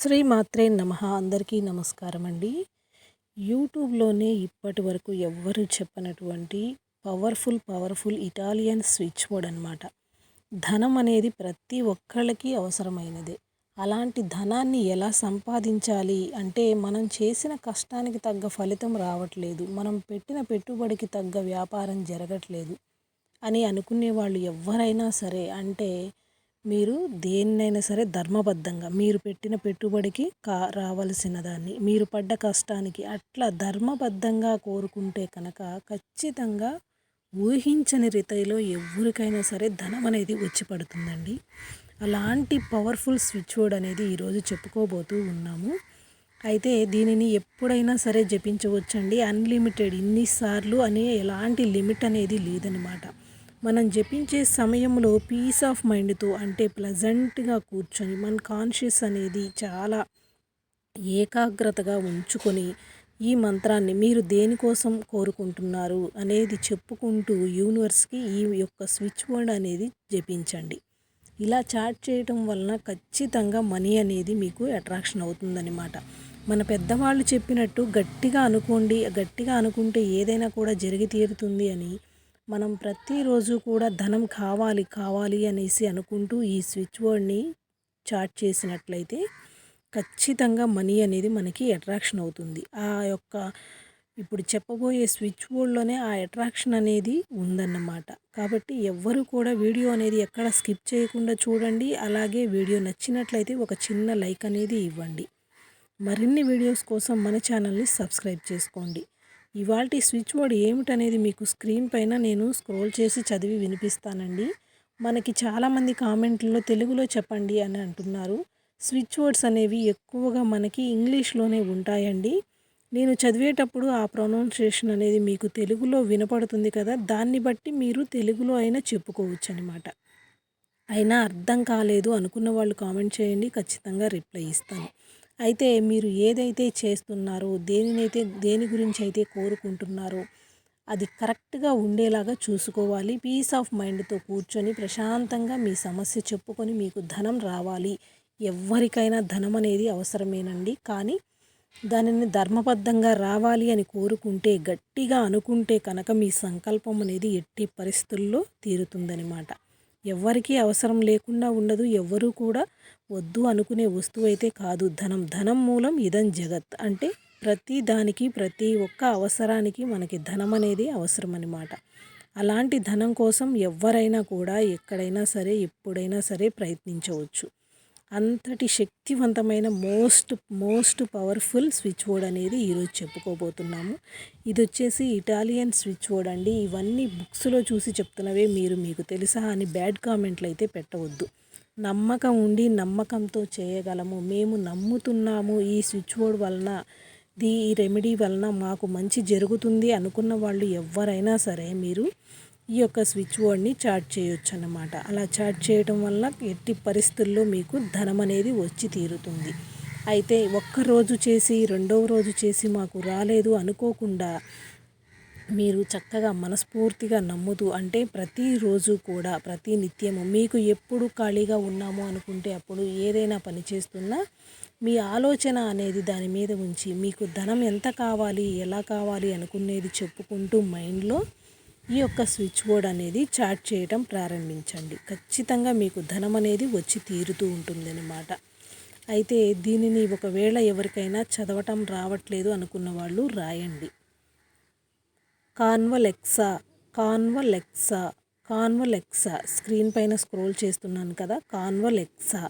శ్రీ మాత్రే నమ. అందరికీ నమస్కారం అండి యూట్యూబ్లోనే ఇప్పటి వరకు ఎవ్వరూ చెప్పనటువంటి powerful powerful Italian switch board అనమాట ధనం అనేది ప్రతి ఒక్కళ్ళకి అవసరమైనదే. అలాంటి ధనాన్ని ఎలా సంపాదించాలి అంటే మనం చేసిన కష్టానికి తగ్గ ఫలితం రావట్లేదు. మనం పెట్టిన పెట్టుబడికి తగ్గ వ్యాపారం జరగట్లేదు అని అనుకునే వాళ్ళు ఎవరైనా సరే అంటే మీరు దేన్నైనా సరే ధర్మబద్ధంగా మీరు పెట్టిన పెట్టుబడికి కా రావలసిన దాన్ని మీరు పడ్డ కష్టానికి అట్లా ధర్మబద్ధంగా కోరుకుంటే కనుక ఖచ్చితంగా ఊహించని రీతిలో ఎవరికైనా సరే ధనం అనేది వచ్చి పడుతుందండి. అలాంటి పవర్ఫుల్ స్విచ్ బోర్డ్ అనేది ఈరోజు చెప్పుకోబోతూ ఉన్నాము. అయితే దీనిని ఎప్పుడైనా సరే జపించవచ్చండి. అన్లిమిటెడ్ ఇన్నిసార్లు అనే ఎలాంటి లిమిట్ అనేది లేదనమాట మనం జపించే సమయంలో పీస్ ఆఫ్ మైండ్తో అంటే ప్లజెంట్గా కూర్చొని మన కాన్షియస్ అనేది చాలా ఏకాగ్రతగా ఉంచుకొని ఈ మంత్రాన్ని మీరు దేనికోసం కోరుకుంటున్నారు అనేది చెప్పుకుంటూ యూనివర్స్కి ఈ యొక్క స్విచ్ బోర్డ్ అనేది జపించండి. ఇలా చాట్ చేయటం వలన ఖచ్చితంగా మనీ అనేది మీకు అట్రాక్షన్ అవుతుందన్నమాట. మన పెద్దవాళ్ళు చెప్పినట్టు గట్టిగా అనుకోండి గట్టిగా అనుకుంటే ఏదైనా కూడా జరిగి తీరుతుంది అని మనం ప్రతిరోజు కూడా ధనం కావాలి కావాలి అనేసి అనుకుంటూ ఈ స్విచ్ బోర్డ్ని చాట్ చేసినట్లయితే ఖచ్చితంగా మనీ అనేది మనకి అట్రాక్షన్ అవుతుంది. ఆ యొక్క ఇప్పుడు చెప్పబోయే స్విచ్ బోర్డ్లోనే ఆ అట్రాక్షన్ అనేది ఉందన్నమాట. కాబట్టి ఎవ్వరు కూడా వీడియో అనేది ఎక్కడ స్కిప్ చేయకుండా చూడండి. అలాగే వీడియో నచ్చినట్లయితే ఒక చిన్న లైక్ అనేది ఇవ్వండి. మరిన్ని వీడియోస్ కోసం మన ఛానల్ని సబ్స్క్రైబ్ చేసుకోండి. ఇవాళ స్విచ్ బోర్డ్ ఏమిటనేది మీకు స్క్రీన్ పైన నేను స్క్రోల్ చేసి చదివి వినిపిస్తానండి. మనకి చాలామంది కామెంట్లో తెలుగులో చెప్పండి అని అంటున్నారు. స్విచ్ బోర్డ్స్ అనేవి ఎక్కువగా మనకి ఇంగ్లీష్లోనే ఉంటాయండి. నేను చదివేటప్పుడు ఆ ప్రొనౌన్సియేషన్ అనేది మీకు తెలుగులో వినపడుతుంది కదా దాన్ని బట్టి మీరు తెలుగులో అయినా చెప్పుకోవచ్చు అనమాట అయినా అర్థం కాలేదు అనుకున్న వాళ్ళు కామెంట్ చేయండి ఖచ్చితంగా రిప్లై ఇస్తాను. అయితే మీరు ఏదైతే చేస్తున్నారో దేనినైతే దేని గురించి అయితే కోరుకుంటున్నారో అది కరెక్ట్గా ఉండేలాగా చూసుకోవాలి. పీస్ ఆఫ్ మైండ్తో కూర్చొని ప్రశాంతంగా మీ సమస్య చెప్పుకొని మీకు ధనం రావాలి. ఎవరికైనా ధనం అనేది అవసరమేనండి. కానీ దానిని ధర్మబద్ధంగా రావాలి అని కోరుకుంటే గట్టిగా అనుకుంటే కనుక మీ సంకల్పం అనేది ఎట్టి పరిస్థితుల్లో తీరుతుందనమాట ఎవ్వరికీ అవసరం లేకుండా ఉండదు ఎవ్వరూ కూడా వద్దు అనుకునే వస్తువు అయితే కాదు. ధనం ధనం మూలం ఇదం జగత్. అంటే ప్రతి దానికి ప్రతి ఒక్క అవసరానికి మనకి ధనం అనేది అవసరం అనమాట అలాంటి ధనం కోసం ఎవరైనా కూడా ఎక్కడైనా సరే ఎప్పుడైనా సరే ప్రయత్నించవచ్చు. అంతటి శక్తివంతమైన most most powerful switch board అనేది ఈరోజు చెప్పుకోబోతున్నాము. ఇది వచ్చేసి ఇటాలియన్ స్విచ్ బోర్డ్ అండి. ఇవన్నీ బుక్స్లో చూసి చెప్తున్నవే మీరు మీకు తెలుసా అని బ్యాడ్ కామెంట్లు అయితే పెట్టవద్దు. నమ్మకం ఉండి నమ్మకంతో చేయగలము. మేము నమ్ముతున్నాము ఈ స్విచ్ బోర్డ్ వలన ఈ రెమెడీ వలన మాకు మంచి జరుగుతుంది అనుకున్న వాళ్ళు ఎవరైనా సరే మీరు ఈ యొక్క స్విచ్ బోర్డ్ని చార్జ్ చేయొచ్చు అన్నమాట అలా చార్జ్ చేయడం వల్ల ఎట్టి పరిస్థితుల్లో మీకు ధనం అనేది వచ్చి తీరుతుంది. అయితే ఒక్క చేసి రెండవ రోజు చేసి మాకు రాలేదు అనుకోకుండా మీరు చక్కగా మనస్ఫూర్తిగా నమ్ముతూ అంటే ప్రతిరోజు కూడా ప్రతి నిత్యము మీకు ఎప్పుడు ఖాళీగా ఉన్నాము అనుకుంటే అప్పుడు ఏదైనా పని చేస్తున్నా మీ ఆలోచన అనేది దాని మీద ఉంచి మీకు ధనం ఎంత కావాలి ఎలా కావాలి అనుకునేది చెప్పుకుంటూ మైండ్లో ఈ యొక్క స్విచ్ బోర్డ్ అనేది చాట్ చేయటం ప్రారంభించండి. ఖచ్చితంగా మీకు ధనం అనేది వచ్చి తీరుతూ ఉంటుందన్నమాట. అయితే దీనిని ఒకవేళ ఎవరికైనా చదవటం రావట్లేదు అనుకున్న వాళ్ళు రాయండి. కాన్వలెక్సా కాన్వలెక్సా కాన్వలెక్సా. స్క్రీన్ పైన స్క్రోల్ చేస్తున్నాను కదా కాన్వలెక్సా.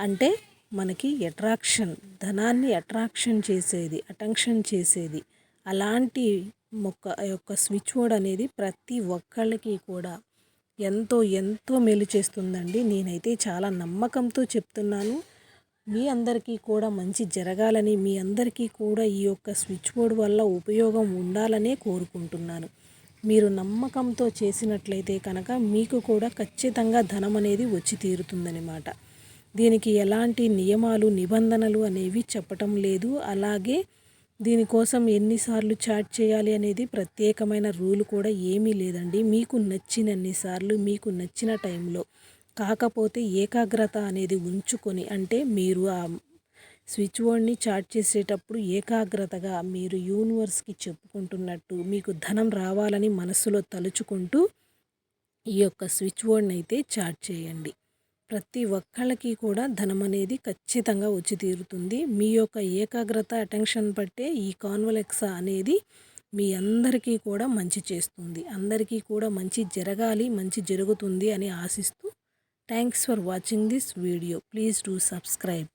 అంటే మనకి అట్రాక్షన్ ధనాన్ని అట్రాక్షన్ చేసేది అటెన్షన్ చేసేది. అలాంటి మొక్క యొక్క స్విచ్ బోర్డ్ అనేది ప్రతి ఒక్కళ్ళకి కూడా ఎంతో ఎంతో మేలు చేస్తుందండి. నేనైతే చాలా నమ్మకంతో చెప్తున్నాను. మీ అందరికీ కూడా మంచి జరగాలని మీ అందరికీ కూడా ఈ యొక్క స్విచ్ బోర్డ్ వల్ల ఉపయోగం ఉండాలనే కోరుకుంటున్నాను. మీరు నమ్మకంతో చేసినట్లయితే కనుక మీకు కూడా ఖచ్చితంగా ధనం అనేది వచ్చి తీరుతుందనమాట దీనికి ఎలాంటి నియమాలు నిబంధనలు అనేవి చెప్పటం లేదు. అలాగే దీనికోసం ఎన్నిసార్లు చాట్ చేయాలి అనేది ప్రత్యేకమైన రూల్ కూడా ఏమీ లేదండి. మీకు నచ్చినన్నిసార్లు మీకు నచ్చిన టైంలో కాకపోతే ఏకాగ్రత అనేది ఉంచుకొని అంటే మీరు ఆ స్విచ్ బోర్డ్ని చాట్ చేసేటప్పుడు ఏకాగ్రతగా మీరు యూనివర్స్కి చెప్పుకుంటున్నట్టు మీకు ధనం రావాలని మనసులో తలుచుకుంటూ ఈ యొక్క స్విచ్ బోర్డ్ని అయితే చాట్ చేయండి. ప్రతి ఒక్కళ్ళకి కూడా ధనం అనేది ఖచ్చితంగా వచ్చి తీరుతుంది. మీ యొక్క ఏకాగ్రత అటెన్షన్ బట్టే ఈ కాన్వలెక్సా అనేది మీ అందరికీ కూడా మంచి చేస్తుంది. అందరికీ కూడా మంచి జరగాలి మంచి జరుగుతుంది అని ఆశిస్తూ thanks for watching this video. Please do subscribe.